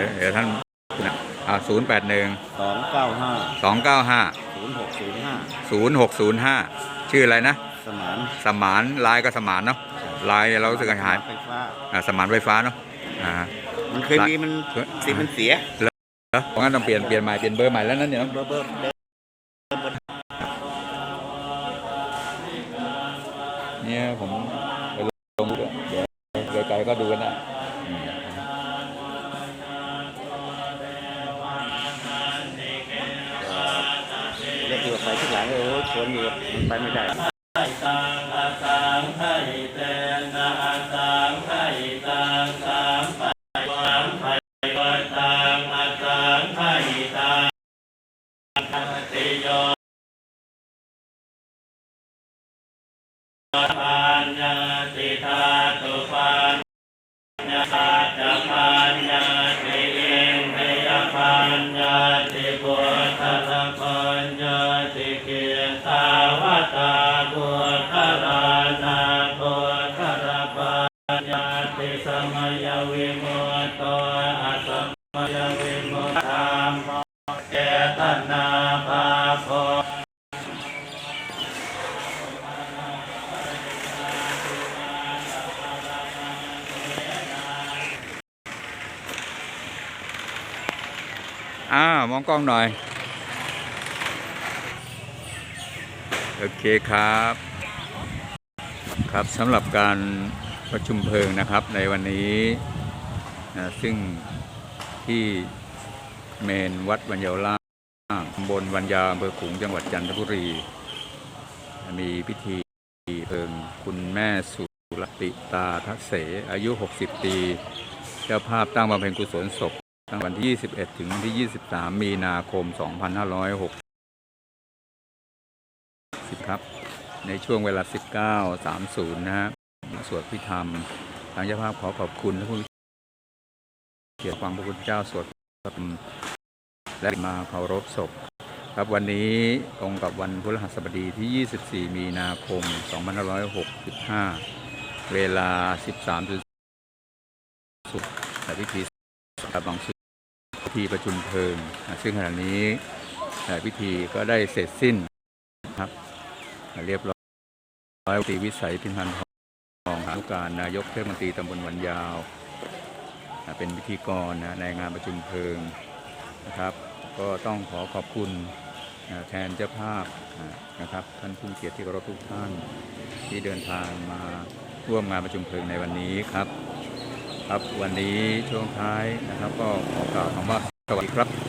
ดี๋ยวเดี๋ยวท่านนะอ่าศูนย์แปดหนึ่งสองเก้าห้าสองเก้าห้าศูนย์หกศูนย์ห้าศูนย์หกศูนย์ห้าชื่ออะไรนะ สมานสมานลายก็สมานเนาะลายเรารู้สึกหายไฟฟ้าอ่าสมานไฟฟ้าเนาะอ่า มันเคยมีมันสีมันเสียแล้วเพราะงั้นต้องเปลี่ยนเปลี่ยนใหม่เปลี่ยนเบอร์ใหม่แล้วนั่นเนี่ยเนอะเบอร์เบอร์เดิมเนี่ยผมไปลงดูเดี๋ยวไกลๆก็ดูกันนะ ลังเลยโอ้ยชนอยู่มันไปไม่ได้อ่ามองกล้องหน่อย โอเคครับ ครับสำหรับการประชุมเพลิงนะครับในวันนี้นะซึ่งที่ เมนวัดวัญญาล่างตำบลวัญญาอำเภอขุงจังหวัดจันทบุรี มีพิธีเพลิงคุณแม่สุรติตาทัศเส อายุ 60 ปี เจ้าภาพตั้งบำเพ็ญกุศลศพตั้งวันที่ 21 ถึงวันที่ 23 มีนาคม 2560 ครับ ในช่วงเวลา 19.30 นะฮะสวดพิธรรมทางเจ้าภาพขอขอบคุณท่านผู้เกียรติฟังพระพุทธเจ้าสวดพระธรรม และมาเคารพศพครับวันนี้ตรงกับวันพฤหัสบดีที่ 24 มีนาคม 2565 เวลา 13.00สุดพิธีกับบางสุดพิธีประชุมเพลิง ซึ่งขณะนี้พิธีก็ได้เสร็จสิ้นครับเรียบร้อยร้อยตีวิสัยพินพันธ์ทองผู้การนายกเทศมนตรีตำบลวันยาว เป็นพิธีกรนะในงานประชุมเพลิงนะครับ ก็ต้องขอขอบคุณแทนเจ้าภาพนะนะครับท่านผู้เกียรติที่เคารพทุกท่านที่เดินทางมาร่วมงานประชุมเพลิงในวันนี้ครับ ครับวันนี้ช่วงท้ายนะครับ ก็ขอกล่าวคำว่าสวัสดีครับ